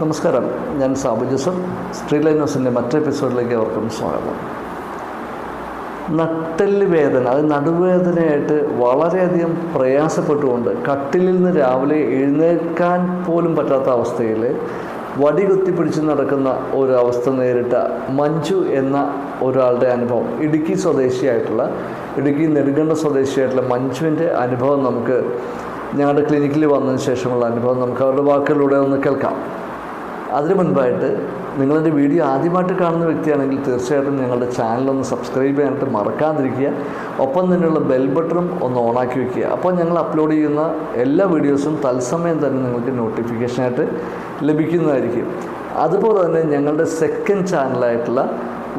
നമസ്കാരം. ഞാൻ Sabu Joseph street line ന്യൂസിന്റെ മറ്റൊരു എപ്പിസോഡിലേക്ക് അവർക്കും സ്വാഗതം. നട്ടെല്ല് വേദന അത് നടുവേദനയായിട്ട് വളരെയധികം പ്രയാസപ്പെട്ടുകൊണ്ട് കട്ടിലിൽ നിന്ന് രാവിലെ എഴുന്നേൽക്കാൻ പോലും പറ്റാത്ത അവസ്ഥയിൽ വടി കുത്തിപ്പിടിച്ച് നടക്കുന്ന ഒരു നേരിട്ട മഞ്ജു എന്ന ഒരാളുടെ അനുഭവം. ഇടുക്കി സ്വദേശിയായിട്ടുള്ള ഇടുക്കി നെടുങ്കണ്ട സ്വദേശിയായിട്ടുള്ള മഞ്ജുവിന്റെ അനുഭവം നമുക്ക് ഞങ്ങളുടെ ക്ലിനിക്കിൽ വന്നതിന് ശേഷമുള്ള അനുഭവം നമുക്ക് അവരുടെ വാക്കുകളിലൂടെ ഒന്ന് കേൾക്കാം. അതിനു മുൻപായിട്ട് നിങ്ങളെന്റെ വീഡിയോ ആദ്യമായിട്ട് കാണുന്ന വ്യക്തിയാണെങ്കിൽ തീർച്ചയായിട്ടും ഞങ്ങളുടെ ചാനലൊന്ന് സബ്സ്ക്രൈബ് ചെയ്യാനായിട്ട് മറക്കാതിരിക്കുക. ഒപ്പം തന്നെയുള്ള ബെൽ ബട്ടണും ഒന്ന് ഓണാക്കി വെക്കുക. അപ്പോൾ ഞങ്ങൾ അപ്ലോഡ് ചെയ്യുന്ന എല്ലാ വീഡിയോസും തത്സമയം തന്നെ നിങ്ങൾക്ക് നോട്ടിഫിക്കേഷനായിട്ട് ലഭിക്കുന്നതായിരിക്കും. അതുപോലെ തന്നെ ഞങ്ങളുടെ സെക്കൻഡ് ചാനലായിട്ടുള്ള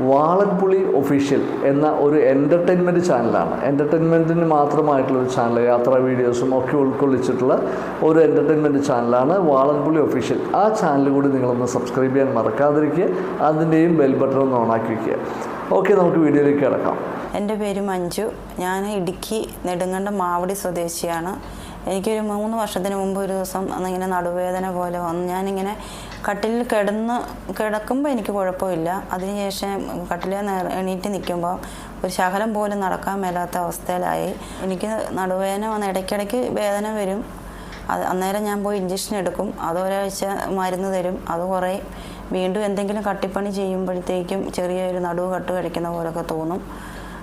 വാളൻപുളി ഒഫീഷ്യൽ എന്ന ഒരു എന്റർടൈൻമെന്റ് ചാനലാണ് എന്റർടൈൻമെന്റിന് മാത്രമായിട്ടുള്ള ഒരു ചാനൽ യാത്രാ വീഡിയോസും ഒക്കെ ഉൾക്കൊള്ളിച്ചിട്ടുള്ള ഒരു എന്റർടൈൻമെന്റ് ചാനലാണ് വാളൻപുളി ഒഫീഷ്യൽ ആ ചാനൽ കൂടി നിങ്ങളൊന്ന് സബ്സ്ക്രൈബ് ചെയ്യാൻ മറക്കാതിരിക്കുക. അതിന്റെയും ബെൽ ബട്ടൺ ഒന്ന് ഓണാക്കി വയ്ക്കുക ഓക്കെ നമുക്ക് വീഡിയോയിലേക്ക് കിടക്കാം. എന്റെ പേര് മഞ്ജു. ഞാൻ ഇടുക്കി നെടുങ്കണ്ടം മാവടി സ്വദേശിയാണ്. എനിക്കൊരു മൂന്ന് വർഷത്തിന് മുമ്പ് ഒരു ദിവസം അന്നിങ്ങനെ നടുവേദന പോലെ വന്നു ഞാനിങ്ങനെ കട്ടിലിൽ കിടന്ന് കിടക്കുമ്പോൾ എനിക്ക് കുഴപ്പമില്ല. അതിനുശേഷം കട്ടിലിൽ എണീറ്റ് നിൽക്കുമ്പോൾ ഒരു ശകലം പോലും നടക്കാൻ മേലാത്ത അവസ്ഥയിലായി. എനിക്ക് നടുവേദന വന്ന് ഇടയ്ക്കിടയ്ക്ക് വേദന വരും. അത് അന്നേരം ഞാൻ പോയി ഇഞ്ചക്ഷൻ എടുക്കും. അത് ഒരാഴ്ച മരുന്ന് തരും. അത് കുറേ വീണ്ടും എന്തെങ്കിലും കട്ടിപ്പണി ചെയ്യുമ്പോഴത്തേക്കും ചെറിയൊരു നടുവ് കട്ട് കഴിക്കുന്ന പോലൊക്കെ തോന്നും.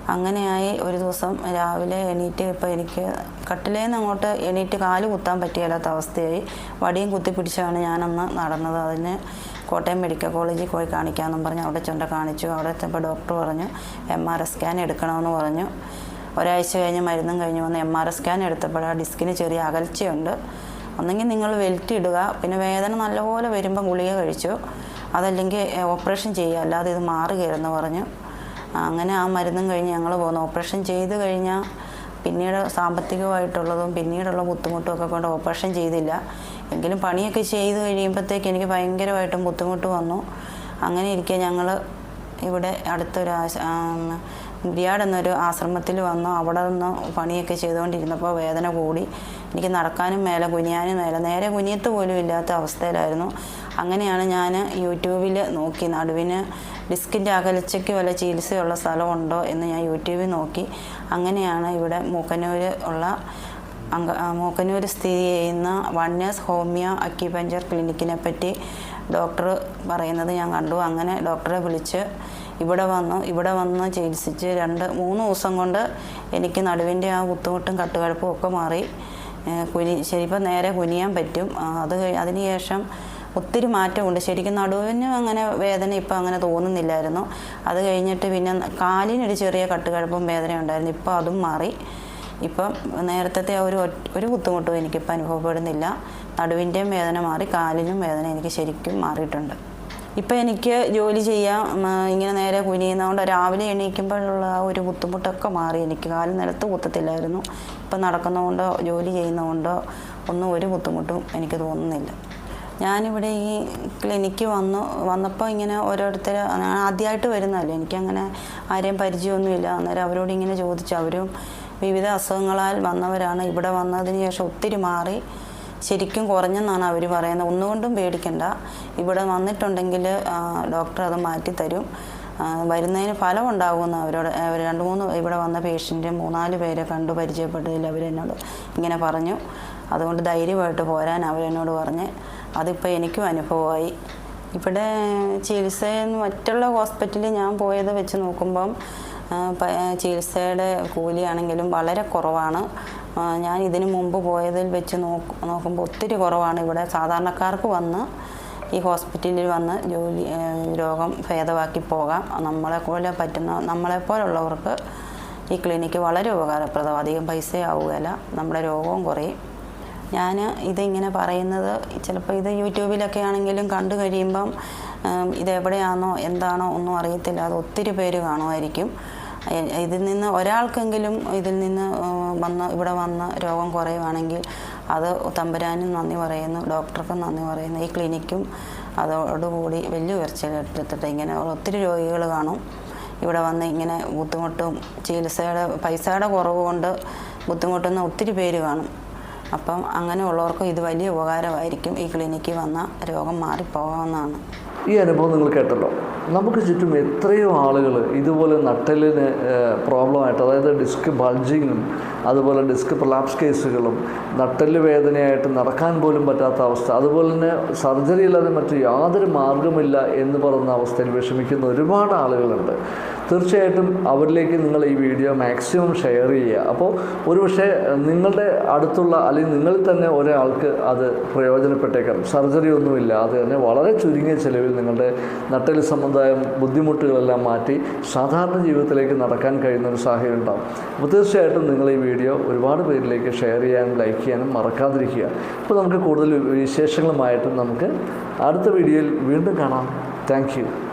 അങ്ങനെയായി ഒരു ദിവസം രാവിലെ എണീറ്റ് ഇപ്പോൾ എനിക്ക് കട്ടിലേന്ന് അങ്ങോട്ട് എണീറ്റ് കാൽ കുത്താൻ പറ്റിയല്ലാത്ത അവസ്ഥയായി. വടിയും കുത്തി പിടിച്ചാണ് ഞാനന്ന് നടന്നത്. അതിന് കോട്ടയം മെഡിക്കൽ കോളേജിൽ പോയി കാണിക്കാമെന്നും പറഞ്ഞ് അവിടെ ചെണ്ട കാണിച്ചു. അവിടെ എത്തിയപ്പോൾ ഡോക്ടർ പറഞ്ഞു എം ആർ എസ് സ്കാൻ എടുക്കണമെന്ന് പറഞ്ഞു. ഒരാഴ്ച കഴിഞ്ഞ് മരുന്നും കഴിഞ്ഞ് വന്ന് എം ആർ എസ് സ്കാൻ എടുത്തപ്പോൾ ആ ഡിസ്കിന് ചെറിയ അകൽച്ചയുണ്ട്. ഒന്നെങ്കിൽ നിങ്ങൾ വെൽറ്റ് ഇടുക പിന്നെ വേദന നല്ലപോലെ വരുമ്പോൾ ഗുളിക കഴിച്ചു. അതല്ലെങ്കിൽ ഓപ്പറേഷൻ ചെയ്യുക. അല്ലാതെ ഇത് മാറുകയെന്ന് പറഞ്ഞു. അങ്ങനെ ആ മരുന്നും കഴിഞ്ഞ് ഞങ്ങൾ പോകുന്നു ഓപ്പറേഷൻ ചെയ്ത് കഴിഞ്ഞാൽ പിന്നീട് സാമ്പത്തികമായിട്ടുള്ളതും പിന്നീടുള്ള ബുദ്ധിമുട്ടും ഒക്കെ കൊണ്ട് ഓപ്പറേഷൻ ചെയ്തില്ല. എങ്കിലും പണിയൊക്കെ ചെയ്ത് കഴിയുമ്പോഴത്തേക്ക് എനിക്ക് ഭയങ്കരമായിട്ടും ബുദ്ധിമുട്ട് വന്നു. അങ്ങനെ ഇരിക്കെ ഞങ്ങൾ ഇവിടെ അടുത്തൊരു ആശ ഗുരിയാട് എന്നൊരു ആശ്രമത്തിൽ വന്നു. അവിടെ നിന്ന് പണിയൊക്കെ ചെയ്തുകൊണ്ടിരുന്നപ്പോൾ വേദന കൂടി. എനിക്ക് നടക്കാനും മേലെ കുനിയാനും മേലെ നേരെ കുനിയത്ത് പോലും ഇല്ലാത്ത അവസ്ഥയിലായിരുന്നു. അങ്ങനെയാണ് ഞാൻ യൂട്യൂബിൽ നോക്കി. നടുവിന് ഡിസ്കിന്റെ അകലച്ചയ്ക്ക് വല്ല ചികിത്സയുള്ള സ്ഥലമുണ്ടോ എന്ന് ഞാൻ യൂട്യൂബിൽ നോക്കി. അങ്ങനെയാണ് ഇവിടെ മൂക്കന്നൂർ ഉള്ള അങ്ക മൂക്കന്നൂർ സ്ഥിതി ചെയ്യുന്ന വണ്ണേഴ്സ് ഹോമിയോ അക്യുപഞ്ചർ ക്ലിനിക്കിനെ പറ്റി ഡോക്ടർ പറയുന്നത് ഞാൻ കണ്ടു. അങ്ങനെ ഡോക്ടറെ വിളിച്ച് ഇവിടെ വന്നു. ഇവിടെ വന്ന് ചികിത്സിച്ച് രണ്ട് മൂന്ന് ദിവസം കൊണ്ട് എനിക്ക് നടുവിന്റെ ആ ബുദ്ധിമുട്ടും കട്ടുകഴപ്പും ഒക്കെ മാറി. കുനി ശരിപ്പം നേരെ കുനിയാൻ പറ്റും. അത് അതിന് ശേഷം ഒത്തിരി മാറ്റമുണ്ട്. ശരിക്കും നടുവിന് അങ്ങനെ വേദന ഇപ്പം അങ്ങനെ തോന്നുന്നില്ലായിരുന്നു. അത് കഴിഞ്ഞിട്ട് പിന്നെ കാലിനൊരു ചെറിയ കട്ടുകഴപ്പും വേദന ഉണ്ടായിരുന്നു ഇപ്പോൾ അതും മാറി. ഇപ്പം നേരത്തെ ഒരു ഒരു ബുദ്ധിമുട്ടും എനിക്കിപ്പോൾ അനുഭവപ്പെടുന്നില്ല. നടുവിന്റെയും വേദന മാറി കാലിനും വേദന എനിക്ക് ശരിക്കും മാറിയിട്ടുണ്ട്. ഇപ്പം എനിക്ക് ജോലി ചെയ്യാം ഇങ്ങനെ നേരെ കുനിയുന്നതുകൊണ്ട് രാവിലെ എണീക്കുമ്പോഴുള്ള ആ ഒരു ബുദ്ധിമുട്ടൊക്കെ മാറി. എനിക്ക് കാൽ നിലത്ത് കുത്തത്തില്ലായിരുന്നു. ഇപ്പം നടക്കുന്നതുകൊണ്ടോ ജോലി ചെയ്യുന്നതുകൊണ്ടോ ഒന്നും ഒരു ബുദ്ധിമുട്ടും എനിക്ക് തോന്നുന്നില്ല. ഞാനിവിടെ ഈ ക്ലിനിക്ക് വന്നു വന്നപ്പോൾ ഇങ്ങനെ ഓരോരുത്തർ ആദ്യമായിട്ട് വരുന്നതല്ലേ? എനിക്കങ്ങനെ ആരെയും പരിചയമൊന്നുമില്ല. അന്നേരം അവരോട് ഇങ്ങനെ ചോദിച്ചു. അവരും വിവിധ അസുഖങ്ങളാൽ വന്നവരാണ്. ഇവിടെ വന്നതിന് ശേഷം ഒത്തിരി മാറി. ശരിക്കും കുറഞ്ഞെന്നാണ് അവർ പറയുന്നത്. ഒന്നുകൊണ്ടും പേടിക്കണ്ട. ഇവിടെ വന്നിട്ടുണ്ടെങ്കിൽ ഡോക്ടർ അത് മാറ്റിത്തരും വരുന്നതിന് ഫലം ഉണ്ടാകുമെന്ന് അവരോട് അവർ രണ്ട് മൂന്ന് ഇവിടെ വന്ന പേഷ്യന്റ് മൂന്നാൽ പേരെ കണ്ടു പരിചയപ്പെട്ടതിൽ അവരെന്നോട് ഇങ്ങനെ പറഞ്ഞു. അതുകൊണ്ട് ധൈര്യമായിട്ട് പോരാൻ അവരെന്നോട് പറഞ്ഞ്. അതിപ്പോൾ എനിക്കും അനുഭവമായി. ഇവിടെ ചികിത്സ മറ്റുള്ള ഹോസ്പിറ്റലിൽ ഞാൻ പോയത് വെച്ച് നോക്കുമ്പം ചികിത്സയുടെ കൂലിയാണെങ്കിലും വളരെ കുറവാണ്. ഞാൻ ഇതിനു മുമ്പ് പോയതിൽ വെച്ച് നോക്ക് നോക്കുമ്പോൾ ഒത്തിരി കുറവാണ് ഇവിടെ. സാധാരണക്കാർക്ക് വന്ന് ഈ ഹോസ്പിറ്റലിൽ വന്ന് ജോലി രോഗം ഭേദമാക്കി പോകാം. നമ്മളെ പോലെ പറ്റുന്ന നമ്മളെപ്പോലുള്ളവർക്ക് ഈ ക്ലിനിക്ക് വളരെ ഉപകാരപ്രദം. അധികം പൈസ ആവുകയില്ല നമ്മുടെ രോഗവും കുറയും. ഞാൻ ഇതിങ്ങനെ പറയുന്നത്. ചിലപ്പോൾ ഇത് യൂട്യൂബിലൊക്കെ ആണെങ്കിലും കണ്ടു കഴിയുമ്പം ഇതെവിടെയാണോ എന്താണോ ഒന്നും അറിയത്തില്ല. അത് ഒത്തിരി പേര് കാണുമായിരിക്കും. ഇതിൽ നിന്ന് ഒരാൾക്കെങ്കിലും ഇതിൽ നിന്ന് വന്ന് ഇവിടെ വന്ന് രോഗം കുറയുവാണെങ്കിൽ അത് തമ്പുരാനും നന്ദി പറയുന്നു ഡോക്ടർക്കും നന്ദി പറയുന്നു. ഈ ക്ലിനിക്കും അതോടുകൂടി വലിയ ഉയർച്ചയിലെടുത്തിട്ട് ഇങ്ങനെ ഒത്തിരി രോഗികൾ കാണും. ഇവിടെ വന്ന് ഇങ്ങനെ ബുദ്ധിമുട്ടും ചികിത്സയുടെ പൈസയുടെ കുറവ് കൊണ്ട് ബുദ്ധിമുട്ടുന്ന ഒത്തിരി പേര് കാണും. അപ്പം അങ്ങനെയുള്ളവർക്കും ഇത് വലിയ ഉപകാരമായിരിക്കും ഈ ക്ലിനിക്കിൽ വന്ന രോഗം മാറിപ്പോകാവുന്നതാണ്. ഈ അനുഭവം നിങ്ങൾ കേട്ടല്ലോ നമുക്ക് ചുറ്റും എത്രയോ ആളുകൾ ഇതുപോലെ നട്ടലിന് പ്രോബ്ലമായിട്ട് അതായത് ഡിസ്ക് ബൾജിങ്ങും അതുപോലെ ഡിസ്ക് പ്രലാപ്സ് കേസുകളും നട്ടൽ വേദനയായിട്ട് നടക്കാൻ പോലും പറ്റാത്ത അവസ്ഥ അതുപോലെ തന്നെ സർജറി ഇല്ലാതെ മറ്റു യാതൊരു മാർഗമില്ല എന്ന് പറയുന്ന അവസ്ഥയിൽ വിഷമിക്കുന്ന ഒരുപാട് ആളുകളുണ്ട്. തീർച്ചയായിട്ടും അവരിലേക്ക് നിങ്ങൾ ഈ വീഡിയോ മാക്സിമം ഷെയർ ചെയ്യുക. അപ്പോൾ ഒരുപക്ഷെ നിങ്ങളുടെ അടുത്തുള്ള അല്ലെങ്കിൽ നിങ്ങളിൽ തന്നെ ഒരാൾക്ക് അത് പ്രയോജനപ്പെട്ടേക്കാം. സർജറി ഒന്നുമില്ലാതെ തന്നെ വളരെ ചുരുങ്ങിയ ചെലവിൽ നിങ്ങളുടെ നട്ടൽ സമുദായം ബുദ്ധിമുട്ടുകളെല്ലാം മാറ്റി സാധാരണ ജീവിതത്തിലേക്ക് നടക്കാൻ കഴിയുന്ന ഒരു സാഹചര്യം ഉണ്ടാകും അപ്പോൾ തീർച്ചയായിട്ടും നിങ്ങൾ ഈ വീഡിയോ ഒരുപാട് പേരിലേക്ക് ഷെയർ ചെയ്യാനും ലൈക്ക് ചെയ്യാനും മറക്കാതിരിക്കുക. അപ്പോൾ നമുക്ക് കൂടുതൽ വിശേഷങ്ങളുമായിട്ട് നമുക്ക് അടുത്ത വീഡിയോയിൽ വീണ്ടും കാണാം. താങ്ക്